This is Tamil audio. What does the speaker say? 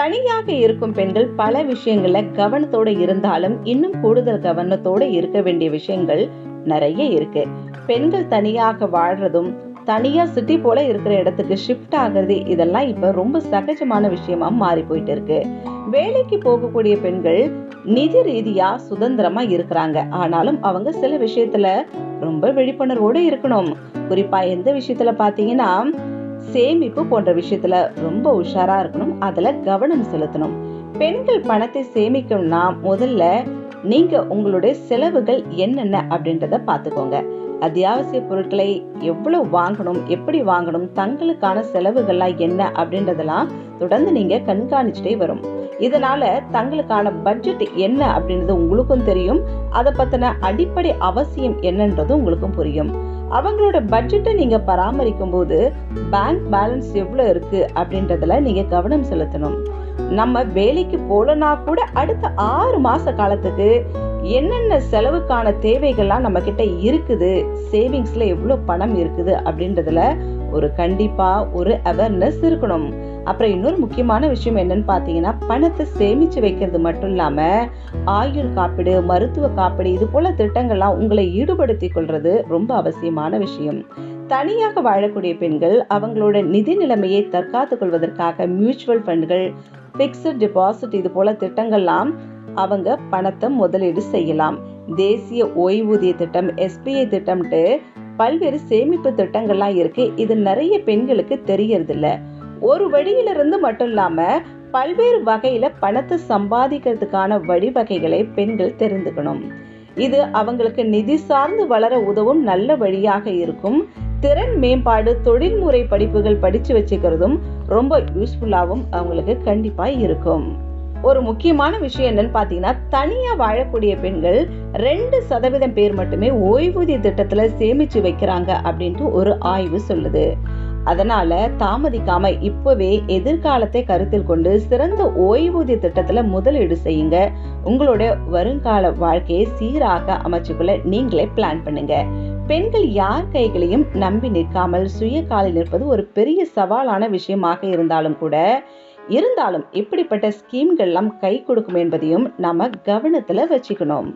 தனியாக இருக்கும் பெண்கள் பல விஷயங்கள கவனத்தோட இருந்தாலும் இன்னும் கூடுதல் கவனத்தோட இருக்க வேண்டிய விஷயங்கள் நிறைய இருக்கு. பெண்கள் தனியாக வாழ்றதும் தனியா சிட்டி போல இருக்கிற இடத்துக்கு ஷிஃப்ட் ஆகுறது இதெல்லாம் இப்ப ரொம்ப சகஜமான விஷயமா மாறி போயிட்டு இருக்கு. வேலைக்கு போகக்கூடிய பெண்கள் நிதி ரீதியா சுதந்திரமா இருக்கிறாங்க. ஆனாலும் அவங்க சில விஷயத்துல ரொம்ப விழிப்புணர்வோடு இருக்கணும். குறிப்பா எந்த விஷயத்துல பாத்தீங்கன்னா சேமிப்பு போன்ற விஷயத்துல ரொம்ப உஷாரா இருக்கணும். அதுல கவனம் செலுத்தணும். பெண்கள் பணத்தை சேமிக்கணும்னா முதல்ல நீங்க உங்களுடைய செலவுகள் என்னென்ன அப்படின்றத பாத்துக்கோங்க அத்தியாவசிய பொருட்களை எவ்வளவு வாங்கணும் எப்படி வாங்கணும் தங்களுக்கான செலவுகள்லாம் என்ன அப்படின்றதெல்லாம் தொடர்ந்து நீங்க கண்காணிச்சுட்டே வரும். இதனால தங்களுக்கான பட்ஜெட் என்ன அப்படின்றது உங்களுக்கும் தெரியும். அதை பத்தின அடிப்படை அவசியம் என்னன்றது உங்களுக்கும் புரியும். அவங்களோட பட்ஜெட்டை நீங்க பராமரிக்கும் போது பேங்க் பேலன்ஸ் எவ்வளவு இருக்கு அப்படின்றதுல நீங்க கவனம் செலுத்தணும். நம்ம வேலைக்கு போலனா கூட அடுத்த ஆறு மாச காலத்துக்கு என்னென்ன செலவுக்கான தேவைகள்லாம் நம்ம கிட்ட இருக்குது சேவிங்ஸ்ல எவ்வளவு பணம் இருக்குது அப்படின்றதுல ஒரு கண்டிப்பா ஒரு அவேர்னஸ் இருக்கணும். அப்புறம் இன்னொரு முக்கியமான விஷயம் என்னன்னு பாத்தீங்கன்னா பணத்தை சேமிச்சு வைக்கிறது மட்டும் இல்லாம ஆயுள் காப்பீடு மருத்துவ காப்பீடு இது போல திட்டங்கள்லாம் உங்களை ஈடுபடுத்தி கொள்றது ரொம்ப அவசியமான விஷயம். தனியாக வாழக்கூடிய பெண்கள் அவங்களோட நிதி நிலைமையை தற்காத்துக் கொள்வதற்காக மியூச்சுவல் ஃபண்டுகள் ஃபிக்ஸட் டெபாசிட் இது போல திட்டங்கள்லாம் அவங்க பணத்தை முதலீடு செய்யலாம். தேசிய ஓய்வூதிய திட்டம் எஸ்பிஐ திட்டம்ட்டு பல்வேறு சேமிப்பு திட்டங்கள்லாம் இருக்கு. இது நிறைய பெண்களுக்கு தெரியறதில்ல. ஒரு வழியிலிருந்து மட்டும் இல்லாம பல்வேறு வகையில பணத்தை சம்பாதிக்கிறதுக்கான வழிவகைகளை பெண்கள் தெரிந்துக்கணும். இது அவங்களுக்கு நிதி சார்ந்து வளர உதவும் நல்ல வழியாக இருக்கும். திறன் மேம்பாடு தொழில்முறை படிப்புகள் படிச்சு வச்சுக்கிறதும் ரொம்ப யூஸ்ஃபுல்லாகவும் அவங்களுக்கு கண்டிப்பா இருக்கும். ஒரு முக்கியமான விஷயம் என்னன்னு பாத்தீங்கன்னா தனியா வாழக்கூடிய பெண்கள் ரெண்டு சதவீதம் பேர் மட்டுமே ஓய்வூதிய திட்டத்துல சேமிச்சு வைக்கிறாங்க அப்படின்ட்டு ஒரு ஆய்வு சொல்லுது. அதனால தாமதிக்காம இப்பவே எதிர்காலத்தை கருத்தில் கொண்டு சிறந்த ஓய்வூதிய திட்டத்துல முதலீடு செய்யுங்க. உங்களுடைய வருங்கால வாழ்க்கையை சீராக அமைச்சுக்குள்ள நீங்களே பிளான் பண்ணுங்க. பெண்கள் யார் கைகளையும் நம்பி நிற்காமல் சுய காலில் நிற்பது ஒரு பெரிய சவாலான விஷயமாக இருந்தாலும் கூட இருந்தாலும் இப்படிப்பட்ட ஸ்கீம்கள்லாம் கை கொடுக்கும் என்பதையும் நம்ம கவனத்தில் வச்சுக்கணும்.